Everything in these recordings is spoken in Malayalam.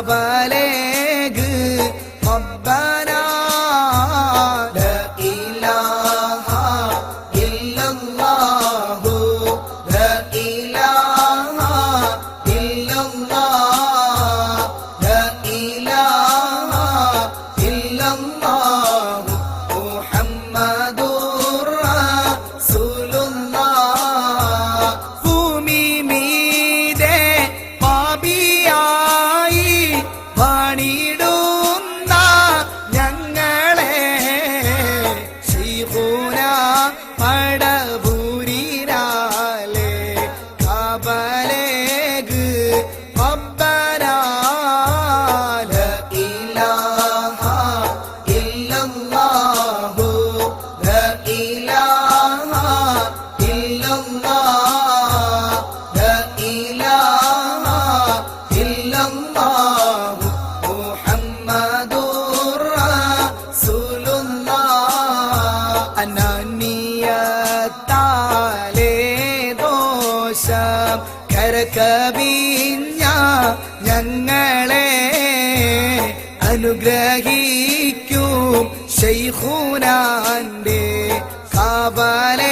കബലേഗ്. റബ്ബനാ ലാ ഇലാഹ ഇല്ലല്ലാഹു ലാ ഇലാഹ ഇല്ലല്ലാഹ് കരകവിഞ്ഞ ഞങ്ങളെ അനുഗ്രഹിക്കും. ശൈഖുനാന്റെ കാബലേഗ്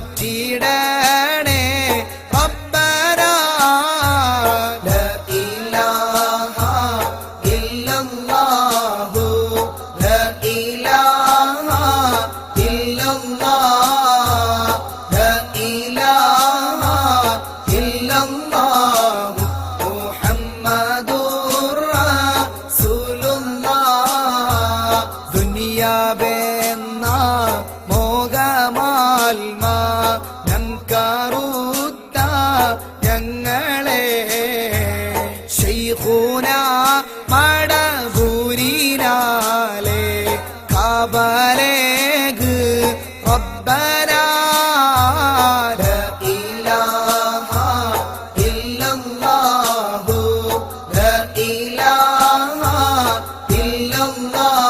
பற்றிட കബലേഗ് റബ്ബനാ ലാ ഇലാഹ ഇല്ലല്ലാഹു ലാ ഇലാഹ ഇല്ലല്ലാഹ്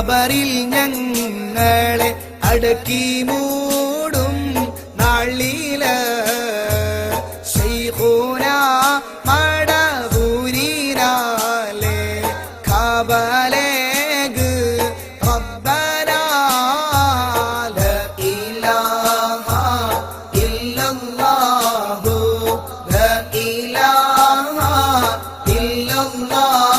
ഖബറിൽ ഞങ്ങളെ അടക്കി മൂടും നാളില. ശൈഖുന മടവൂരിനാലെ കബലേഗ് റബ്ബനാ. ലാ ഇലാഹ ഇല്ലല്ലാഹ്.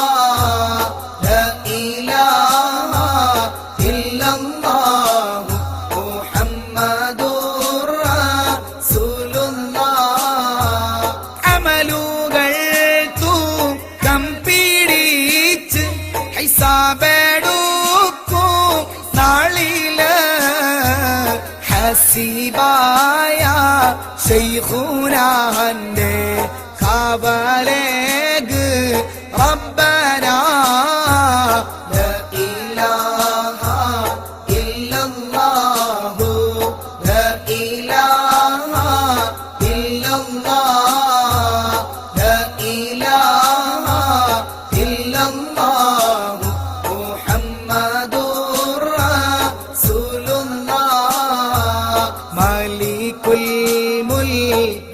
നസീബായ ശൈഖുനാഹന്റെ കാവലേ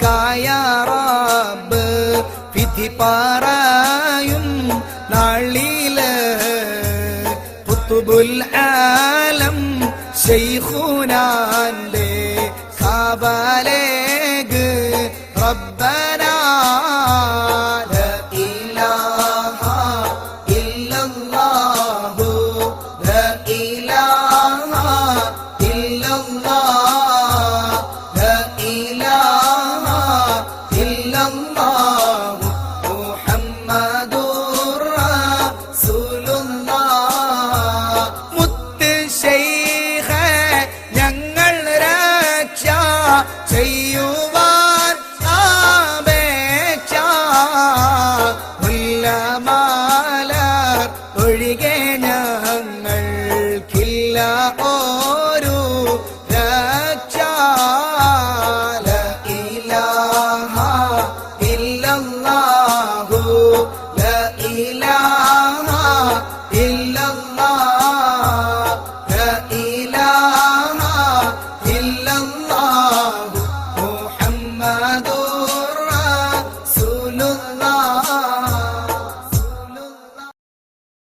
കായാറാബ് വിധി പാറായും നാളിൽ പുത്തുബുൽ ആലം ശൈഖുനാന്റെ കാബാലേ ചെയ്യുവാൻ ആപേക്ഷ. മുല്ലമാല ഒഴികെ ഞങ്ങൾക്കില്ല. ഓ